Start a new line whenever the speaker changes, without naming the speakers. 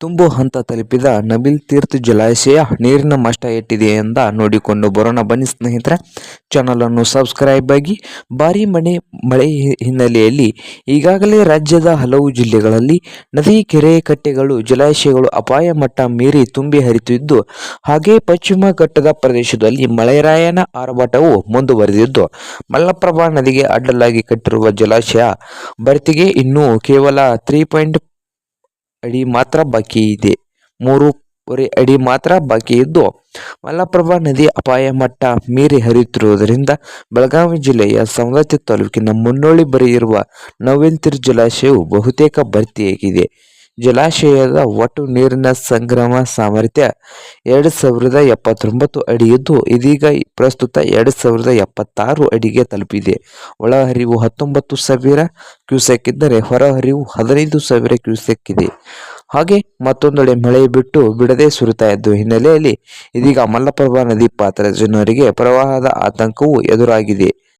ತುಂಬು ಹಂತ ತಲುಪಿದ ನಬಿಲ್ ತೀರ್ಥ ಜಲಾಶಯ ನೀರಿನ ಮಷ್ಟ ಎಟ್ಟಿದೆ ಎಂದ ನೋಡಿಕೊಂಡು ಬರೋಣ ಬನ್ನಿ ಸ್ನೇಹಿತರೆ. ಚಾನಲನ್ನು ಸಬ್ಸ್ಕ್ರೈಬ್ ಆಗಿ, ಭಾರಿ ಮಳೆ ಮಳೆ ಹಿನ್ನೆಲೆಯಲ್ಲಿ ಈಗಾಗಲೇ ರಾಜ್ಯದ ಹಲವು ಜಿಲ್ಲೆಗಳಲ್ಲಿ ನದಿ, ಕೆರೆ ಕಟ್ಟೆಗಳು, ಜಲಾಶಯಗಳು ಅಪಾಯ ಮಟ್ಟ ಮೀರಿ ತುಂಬಿ ಹರಿತಿದ್ದು. ಹಾಗೆ ಪಶ್ಚಿಮ ಘಟ್ಟದ ಪ್ರದೇಶದಲ್ಲಿ ಮಳೆರಾಯನ ಆರ್ಭಟವು ಮುಂದುವರೆದಿದ್ದು. ಮಲ್ಲಪ್ರಭಾ ನದಿಗೆ ಅಡ್ಡಲಾಗಿ ಕಟ್ಟಿರುವ ಜಲಾಶಯ ಭರ್ತಿಗೆ ಇನ್ನೂ ಕೇವಲ ತ್ರೀ ಅಡಿ ಮಾತ್ರ ಬಾಕಿ ಇದೆ. ಮೂರೂವರೆ ಅಡಿ ಮಾತ್ರ ಬಾಕಿ ಇದ್ದು ಮಲಪ್ರಭಾ ನದಿ ಅಪಾಯ ಮಟ್ಟ ಮೀರಿ ಹರಿಯುತ್ತಿರುವುದರಿಂದ ಬೆಳಗಾವಿ ಜಿಲ್ಲೆಯ ಸವದತ್ತಿ ತಾಲೂಕಿನ ಮುನ್ನೋಳಿ ಬರೆಯಿರುವ ನವೆಂತಿರ್ ಜಲಾಶಯವು ಬಹುತೇಕ ಭರ್ತಿಯಾಗಿದೆ. ಜಲಾಶಯದ ಒಟ್ಟು ನೀರಿನ ಸಂಗ್ರಹ ಸಾಮರ್ಥ್ಯ ಎರಡು ಸಾವಿರದ ಎಪ್ಪತ್ತೊಂಬತ್ತು ಅಡಿ ಇದ್ದು ಇದೀಗ ಪ್ರಸ್ತುತ ಎರಡು ಸಾವಿರದ ಎಪ್ಪತ್ತಾರು ಅಡಿಗೆ ತಲುಪಿದೆ. ಒಳಹರಿವು ಹತ್ತೊಂಬತ್ತು ಸಾವಿರ ಕ್ಯೂಸೆಕ್ ಇದ್ದರೆ ಹೊರಹರಿವು ಹದಿನೈದು ಸಾವಿರ ಕ್ಯೂಸೆಕ್ ಇದೆ. ಹಾಗೆ ಮತ್ತೊಂದೆಡೆ ಮಳೆ ಬಿಟ್ಟು ಬಿಡದೆ ಸುರಿತಾ ಇದ್ದ ಹಿನ್ನೆಲೆಯಲ್ಲಿ ಇದೀಗ ಮಲ್ಲಪ್ರಭಾ ನದಿ ಪಾತ್ರ ಜನರಿಗೆ ಪ್ರವಾಹದ ಆತಂಕವೂ ಎದುರಾಗಿದೆ.